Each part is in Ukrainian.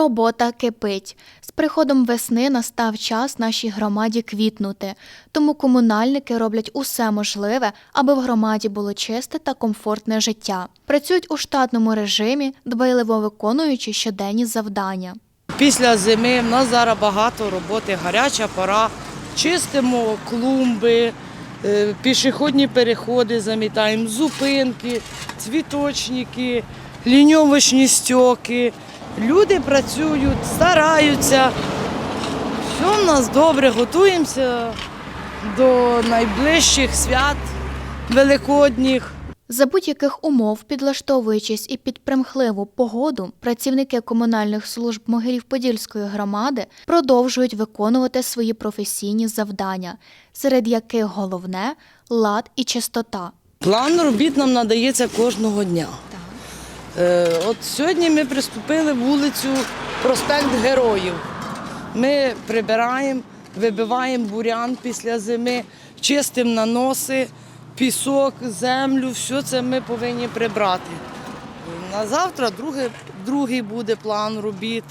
Робота кипить. З приходом весни настав час нашій громаді квітнути. Тому комунальники роблять усе можливе, аби в громаді було чисте та комфортне життя. Працюють у штатному режимі, дбайливо виконуючи щоденні завдання. Після зими в нас зараз багато роботи, гаряча пора. Чистимо клумби, е, пішохідні переходи замітаємо, зупинки, цвіточники, ліньовочні стьоки. Люди працюють, стараються. Все в нас добре, готуємося до найближчих свят великодніх. За будь-яких умов, підлаштовуючись і під примхливу погоду, працівники комунальних служб Могилів-Подільської громади продовжують виконувати свої професійні завдання, серед яких головне лад і чистота. План робіт нам надається кожного дня. Е, от сьогодні ми приступили вулицю Проспект Героїв. Ми прибираємо, вибиваємо бурян після зими, чистимо наноси, пісок, землю, все це ми повинні прибрати. На завтра другий, другий буде план робіт.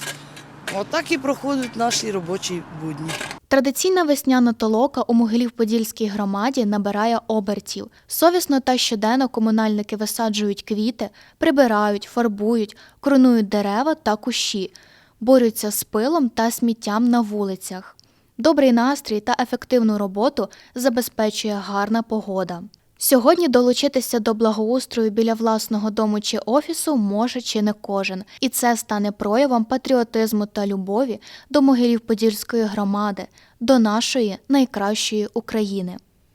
Отак і проходять наші робочі будні. Традиційна весняна толока у Могилів-Подільській громаді набирає обертів. Совісно та щоденно комунальники висаджують квіти, прибирають, фарбують, кронують дерева та кущі, борються з пилом та сміттям на вулицях. Добрий настрій та ефективну роботу забезпечує гарна погода. Сьогодні долучитися до благоустрою біля власного дому чи офісу може чи не кожен, і це стане проявом патріотизму та любові до могилів Подільської громади, до нашої найкращої України.